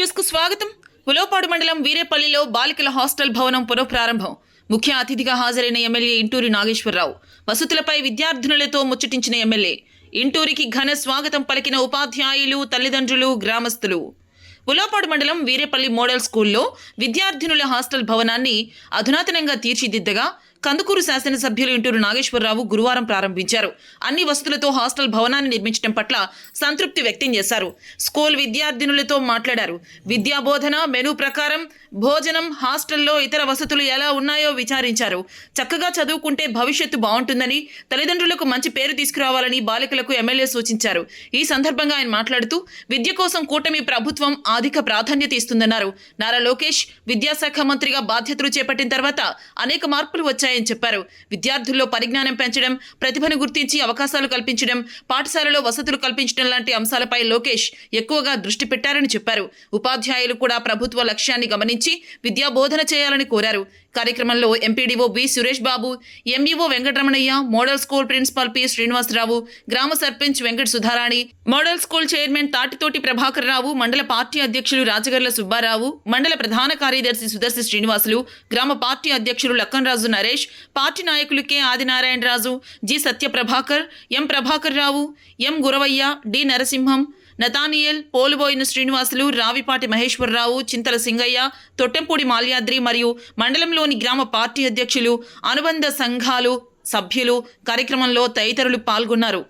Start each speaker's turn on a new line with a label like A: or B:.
A: న్యూస్కు స్వాగతం. ఉలోపాడు మండలం వీరేపల్లిలో బాలికల హాస్టల్ భవనం పునఃప్రారంభం. ముఖ్య అతిథిగా హాజరైన ఎమ్మెల్యే ఇంటూరి నాగేశ్వరరావు. వసతులపై విద్యార్థినులతో ముచ్చటించిన ఎమ్మెల్యే ఇంటూరికి ఘన స్వాగతం పలికిన ఉపాధ్యాయులు తల్లిదండ్రులు గ్రామస్తులు. ఉలాపాడు మండలం వీరేపల్లి మోడల్ స్కూల్లో విద్యార్థినుల హాస్టల్ భవనాన్ని అధునాతనంగా తీర్చిదిద్దగా కందుకూరు శాసనసభ్యులు ఇంటూరు నాగేశ్వరరావు గురువారం ప్రారంభించారు. అన్ని వసతులతో హాస్టల్ భవనాన్ని నిర్మించడం పట్ల సంతృప్తి వ్యక్తం చేశారు. స్కూల్ విద్యార్థినులతో మాట్లాడారు. విద్యాబోధన మెనూ ప్రకారం భోజనం హాస్టల్లో ఇతర వసతులు ఎలా ఉన్నాయో విచారించారు. చక్కగా చదువుకుంటే భవిష్యత్తు బాగుంటుందని తల్లిదండ్రులకు మంచి పేరు తీసుకురావాలని బాలికలకు ఎమ్మెల్యే సూచించారు. ఈ సందర్భంగా ఆయన మాట్లాడుతూ విద్య కోసం కూటమి ప్రభుత్వం అధిక ప్రాధాన్యత ఇస్తుందన్నారు. నారా లోకేష్ విద్యాశాఖ మంత్రిగా బాధ్యతలు చేపట్టిన తర్వాత అనేక మార్పులు వచ్చాయి. వచ్చాయని చెప్పారు. విద్యార్థుల్లో పరిజ్ఞానం పెంచడం ప్రతిభను గుర్తించి అవకాశాలు కల్పించడం పాఠశాలలో వసతులు కల్పించడం లాంటి అంశాలపై లోకేష్ ఎక్కువగా దృష్టి పెట్టారని చెప్పారు. ఉపాధ్యాయులు కూడా ప్రభుత్వ లక్ష్యాన్ని గమనించి విద్యా బోధన చేయాలని కోరారు. కార్యక్రమంలో MPDO B Suresh Babu MEO Venkataramanaiah model school principal P Srinivasarao గ్రామ sarpanch Venkata Sudharani model school chairman Tatithoti Prabhakar Rao మండల పార్టీ అధ్యక్షులు రాజగర్ల సుబ్బారావు మండల ప్రధాన కార్యదర్శి సుదర్శి శ్రీనివాసులు గ్రామ పార్టీ అధ్యక్షులు లక్కన్రాజు నరేష్ పార్టీ నాయకులు K Adinarayanaraju G Satyaprabhakar M Prabhakar Rao M Guravaiah D Narasimham Nathaniel Poluboyina Srinivasulu Ravipati Maheswararao Chintala Singaiah Tottempudi Malyadri మరియు మండలంలోని గ్రామ పార్టీ అధ్యక్షులు అనుబంధ సంఘాలు సభ్యులు కార్యక్రమంలో తదితరులు పాల్గొన్నారు.